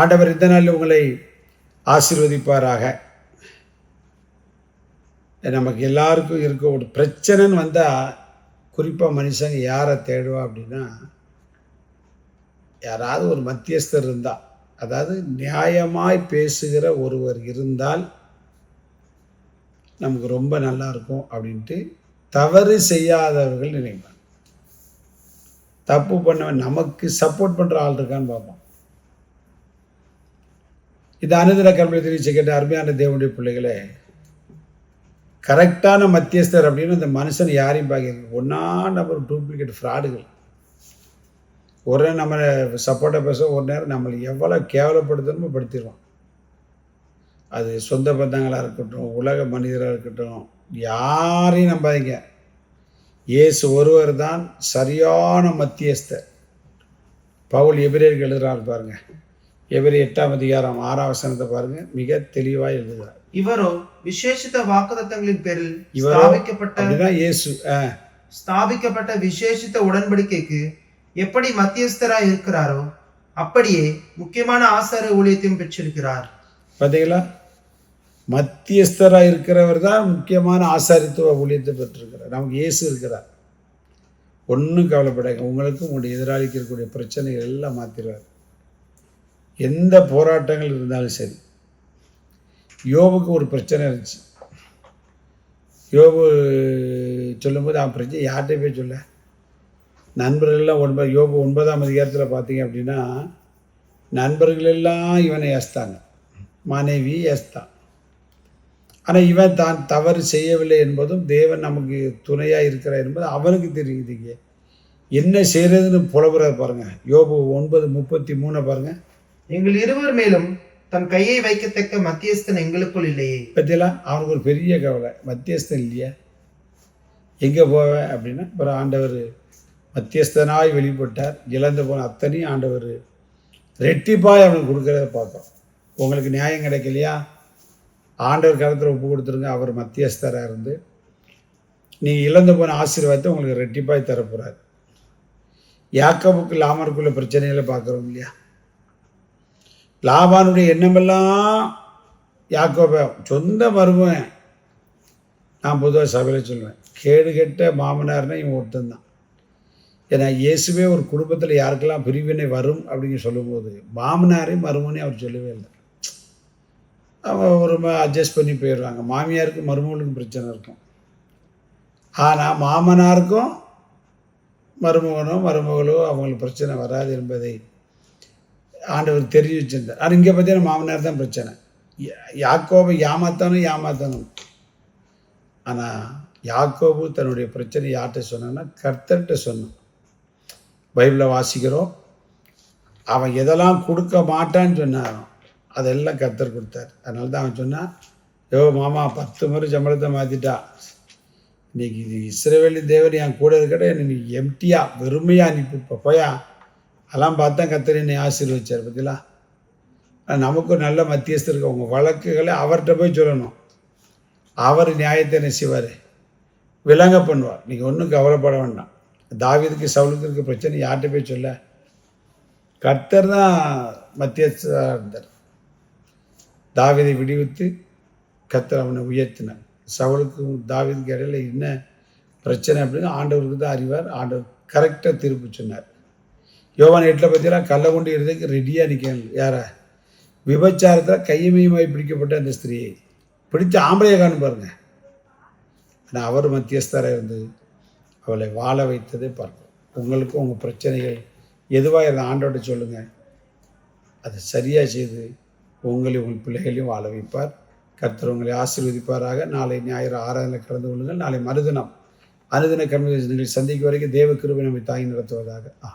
ஆண்டவர் இந்த நாளில் உங்களை ஆசிர்வதிப்பாராக. நமக்கு எல்லாருக்கும் இருக்க ஒரு பிரச்சனைன்னு வந்தால் குறிப்பாக மனுஷங்க யாரை தேடுவா அப்படின்னா யாராவது ஒரு மத்தியஸ்தர் இருந்தால் அதாவது நியாயமாய் பேசுகிற ஒருவர் இருந்தால் நமக்கு ரொம்ப நல்லா இருக்கும் அப்படின்ட்டு தவறு செய்யாதவர்கள் நினைப்பாங்க. தப்பு பண்ணவன் நமக்கு சப்போர்ட் பண்ணுற ஆள் இருக்கான்னு பார்ப்போம். இந்த அனுதின கர்மத்தில் தெரிவிச்சு அருமையான தேவனுடைய பிள்ளைகளே கரெக்டான மத்தியஸ்தர் அப்படின்னு அந்த மனுஷன் யாரையும் பார்க்க ஒன்றா நம்பர் டூப்ளிகேட் ஃப்ராடுகள் ஒரு நேரம் நம்மளை சப்போர்ட்டாக பேச ஒரு நேரம் நம்மளை எவ்வளோ கேவலப்படுத்தணுமோ படுத்திடுவோம் அது சொந்த பந்தங்களாக இருக்கட்டும் உலக மனிதராக இருக்கட்டும் யாரையும் நம்பாதீங்க இயேசு ஒருவர் தான் சரியான மத்தியஸ்தர். பவுல் எபிரேர்கள் எழுதுறாரு பாருங்கள் எபிரே எட்டாம் அதிகாரம் ஆறாம் வசனத்தை பாருங்க. மிக தெளிவாக எழுதுகிறார். இவரோ விசேஷித்த வாக்குத்தத்தங்களின் பேரில் ஸ்தாபிக்கப்பட்ட இயேசு ஸ்தாபிக்கப்பட்ட விசேஷித்த உடன்படிக்கைக்கு எப்படி மத்தியஸ்தராய் இருக்கிறாரோ அப்படியே முக்கியமான ஆசார ஊழியத்தையும் பெற்றிருக்கிறார். பார்த்தீங்களா மத்தியஸ்தராக இருக்கிறவர் தான் முக்கியமான ஆசாரித்துவ ஊழியத்தை பெற்றிருக்கிறார். நமக்கு இயேசு இருக்கிறார். ஒன்றும் கவலைப்படாங்க உங்களுக்கும் உங்களுடைய எதிராளிக்கு இருக்கக்கூடிய பிரச்சனைகள் எல்லாம் மாற்றிடுவார் எந்த போராட்டங்கள் இருந்தாலும் சரி. யோபுக்கு ஒரு பிரச்சனை இருந்துச்சு. யோபு சொல்லும்போது அவன் பிரச்சனை யார்கிட்ட போய் சொல்ல. நண்பர்கள்லாம் ஒன்பது யோபு ஒன்பதாம் அதிகாரத்தில் பார்த்தீங்க அப்படின்னா நண்பர்களெல்லாம் இவனை ஏஸ்தாங்க. மனைவி ஏஸ்தான் ஆனால் இவன் தான் தவறு செய்யவில்லை என்பதும் தேவன் நமக்கு துணையாக இருக்கிறார் என்பது அவனுக்கு தெரியுதுங்க என்ன செய்கிறதுன்னு புலம்புறார் பாருங்கள் யோபு ஒன்பது முப்பத்தி மூணை பாருங்கள் எங்கள் இருவர் மேலும் தன் கையை வைக்கத்தக்க மத்தியஸ்தன் எங்களுக்குள் இல்லையே. பற்றியெல்லாம் அவனுக்கு ஒரு பெரிய கவலை. மத்தியஸ்தன் இல்லையா? எங்கே போவேன் அப்படின்னா அப்புறம் ஆண்டவர் மத்தியஸ்தனாய் வெளிப்பட்டார். இழந்து போன அத்தனையும் ஆண்டவர் ரெட்டிப்பாய் அவனுக்கு கொடுக்குறத பார்ப்போம் உங்களுக்கு நியாயம் கிடைக்கலையா? ஆண்டவர் கருத்தில் ஒப்பு கொடுத்துருங்க அவர் மத்தியஸ்தராக இருந்து. நீங்கள் இழந்து போன ஆசீர்வாதத்தை உங்களுக்கு ரெட்டிப்பாய் தரப்போகிறார் யாக்கோபுக்கு லாமருக்குள்ள பிரச்சனைகளை பார்க்குறோம் இல்லையா? லாபானுடைய எண்ணமெல்லாம் யாக்கோப சொந்த மருமகன். நான் பொதுவாக சபையில் சொல்லுவேன் கேடு கெட்ட மாமனார்னா இவன் ஒருத்தந்தான் ஏன்னா இயேசுவே ஒரு குடும்பத்தில் யாருக்கெல்லாம் பிரிவினை வரும் அப்படின்னு சொல்லும்போது மாமனாரையும் மருமனையும் அவர் சொல்லவே இல்லை. அவங்க ஒரு அட்ஜஸ்ட் பண்ணி போயிடுவாங்க மாமியாருக்கும் மருமகளுக்கும் பிரச்சனை இருக்கும். ஆனால் மாமனாருக்கும் மருமகனோ மருமகளோ அவங்களுக்கு பிரச்சனை வராது என்பதை ஆண்டவர் தெரிஞ்சு வச்சிருந்தார். ஆனால் இங்கே பார்த்தீங்கன்னா மாமனார் தான் பிரச்சனை. யா- யாக்கோபை ஏமாத்தானும் ஏமாத்தணும். ஆனால் யாக்கோபு தன்னுடைய பிரச்சனை யார்கிட்ட சொன்னான்னா கர்த்தர்கிட்ட சொன்னான். பைபிளை வாசிக்கிறோம். அவன் எதெல்லாம் கொடுக்க மாட்டான்னு சொன்னான் அதெல்லாம் கர்த்தர் கொடுத்தார். அதனால தான் அவன் சொன்னான் யோ மாமா பத்து முறை சம்பளத்தை மாற்றிட்டா இன்னைக்கு இது இஸ்ரேவேலி தேவன் என் கூட இருக்கட்ட எனக்கு எம்டியாக வெறுமையாக அனுப்பி இப்போ போயா. அதெல்லாம் பார்த்தா கத்தர் என்னை ஆசீர்வச்சார் பார்த்தீங்களா? நமக்கும் நல்ல மத்தியஸ்தருக்கு உங்கள் வழக்குகளை அவர்கிட்ட போய் சொல்லணும். அவர் நியாயத்தை என்ன செய்வார்? பண்ணுவார். நீங்கள் ஒன்றும் கவலைப்பட வேண்டாம். தாவியதுக்கு சவுலுக்கு இருக்க பிரச்சனை யார்கிட்ட போய் சொல்ல? கர்த்தர் தான் மத்தியஸ்தராக இருந்தார். தாவிதை விடுவித்து கர்த்தர் அவனை உயர்த்தினார். சவுலுக்கும் தாவிதுக்கு இடையில என்ன பிரச்சனை அப்படின்னு ஆண்டவருக்கு தான் அறிவார். ஆண்டவர் கரெக்டாக திருப்பி சொன்னார். யோவான் எட்டில் பார்த்தீங்கன்னா கள்ள கொண்டு இருந்ததுக்கு ரெடியாக நிற்கணும் யாரா? விபச்சாரத்தில் கையமையுமாய் பிடிக்கப்பட்ட அந்த ஸ்திரியை பிடிச்ச ஆம்பளையை காணும் பாருங்க. ஆனால் அவர் மத்தியஸ்தராக இருந்து அவளை வாழ வைத்ததை பார்க்கும் உங்களுக்கும் உங்கள் பிரச்சனைகள் எதுவாக இருந்த ஆண்டோட சொல்லுங்கள் அதை சரியாக செய்து உங்களை உங்கள் பிள்ளைகளையும் வாழ வைப்பார். கர்த்தர் உங்களை ஆசீர்வதிப்பாராக. நாளை ஞாயிறு ஆராதனை கலந்து கொள்ளுங்கள். நாளை மறுதினம் அனுதின கர்ம நிகழ்ச்சி சந்திக்கும் வரைக்கும் தேவ கிருபை நம்மை தாய் நடத்துவதாக. ஆ